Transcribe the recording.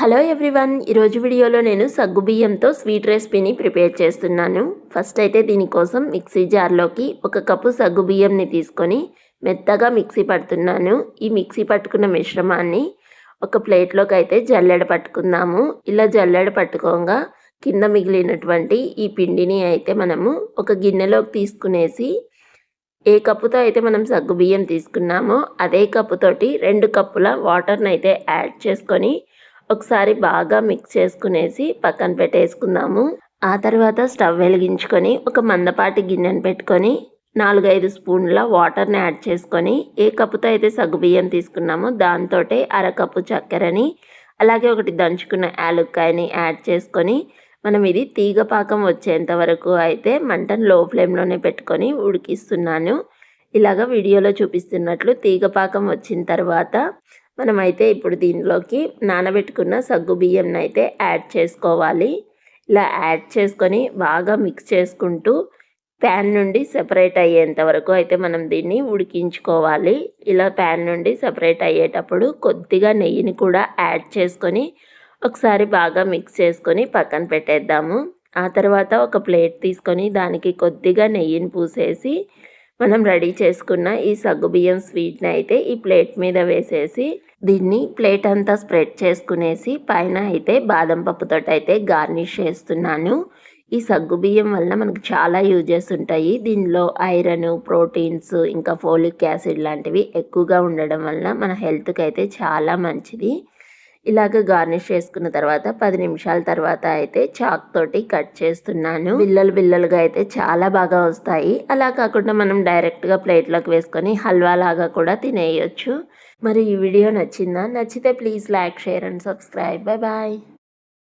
Hello everyone ఈరోజు వీడియోలో నేను సగ్గుబియ్యంతో స్వీట్ రెసిపీని ప్రిపేర్ చేస్తున్నాను. ఫస్ట్ అయితే దీనికోసం మిక్సీ జార్లోకి ఒక కప్పు సగ్గుబియ్యంని తీసుకొని మెత్తగా మిక్సీ పడుతున్నాను. ఈ మిక్సీ పట్టుకున్న మిశ్రమాన్ని ఒక ప్లేట్లోకి అయితే జల్లెడ పట్టుకుందాము. ఇలా జల్లెడ పట్టుకోగా కింద మిగిలినటువంటి ఈ పిండిని అయితే మనము ఒక గిన్నెలోకి తీసుకునేసి ఏ కప్పుతో అయితే మనం సగ్గుబియ్యం తీసుకున్నామో అదే కప్పుతోటి రెండు కప్పుల వాటర్ని అయితే యాడ్ చేసుకొని ఒకసారి బాగా మిక్స్ చేసుకునేసి పక్కన పెట్టేసుకుందాము. ఆ తర్వాత స్టవ్ వెలిగించుకొని ఒక మందపాటి గిన్నెను పెట్టుకొని నాలుగైదు స్పూన్ల వాటర్ని యాడ్ చేసుకొని ఏ కప్పుతో అయితే సగ్గుబియ్యం తీసుకున్నామో దాంతో అరకప్పు చక్కెరని అలాగే ఒకటి దంచుకున్న యాలుక్కాయని యాడ్ చేసుకొని మనం ఇది తీగ పాకం వచ్చేంత వరకు అయితే మంటను లో ఫ్లేమ్లోనే పెట్టుకొని ఉడికిస్తున్నాను. ఇలాగ వీడియోలో చూపిస్తున్నట్లు తీగ పాకం వచ్చిన తర్వాత మనమైతే ఇప్పుడు దీనిలోకి నానబెట్టుకున్న సగ్గు బియ్యంని అయితే యాడ్ చేసుకోవాలి. ఇలా యాడ్ చేసుకొని బాగా మిక్స్ చేసుకుంటూ ప్యాన్ నుండి సెపరేట్ అయ్యేంత వరకు అయితే మనం దీన్ని ఉడికించుకోవాలి. ఇలా ప్యాన్ నుండి సెపరేట్ అయ్యేటప్పుడు కొద్దిగా నెయ్యిని కూడా యాడ్ చేసుకొని ఒకసారి బాగా మిక్స్ చేసుకొని పక్కన పెట్టేద్దాము. ఆ తర్వాత ఒక ప్లేట్ తీసుకొని దానికి కొద్దిగా నెయ్యిని పూసేసి మనం రెడీ చేసుకున్న ఈ సగ్గుబియ్యం స్వీట్ని అయితే ఈ ప్లేట్ మీద వేసేసి దీన్ని ప్లేట్ అంతా స్ప్రెడ్ చేసుకునేసి పైన అయితే బాదం పప్పుతో అయితే గార్నిష్ చేస్తున్నాను. ఈ సగ్గుబియ్యం వల్ల మనకు చాలా యూజెస్ ఉంటాయి. దీనిలో ఐరన్ ప్రోటీన్స్ ఇంకా ఫోలిక్ యాసిడ్ లాంటివి ఎక్కువగా ఉండడం వల్ల మన హెల్త్కి అయితే చాలా మంచిది. ఇలాగ గార్నిష్ చేసుకున్న తర్వాత పది నిమిషాల తర్వాత అయితే చాక్ తోటి కట్ చేస్తున్నాను. బిల్లలు బిల్లలుగా అయితే చాలా బాగా వస్తాయి. అలా కాకుండా మనం డైరెక్ట్గా ప్లేట్లోకి వేసుకొని హల్వా లాగా కూడా తినేయచ్చు. మరి ఈ వీడియో నచ్చిందా? నచ్చితే please like share and subscribe. Bye bye.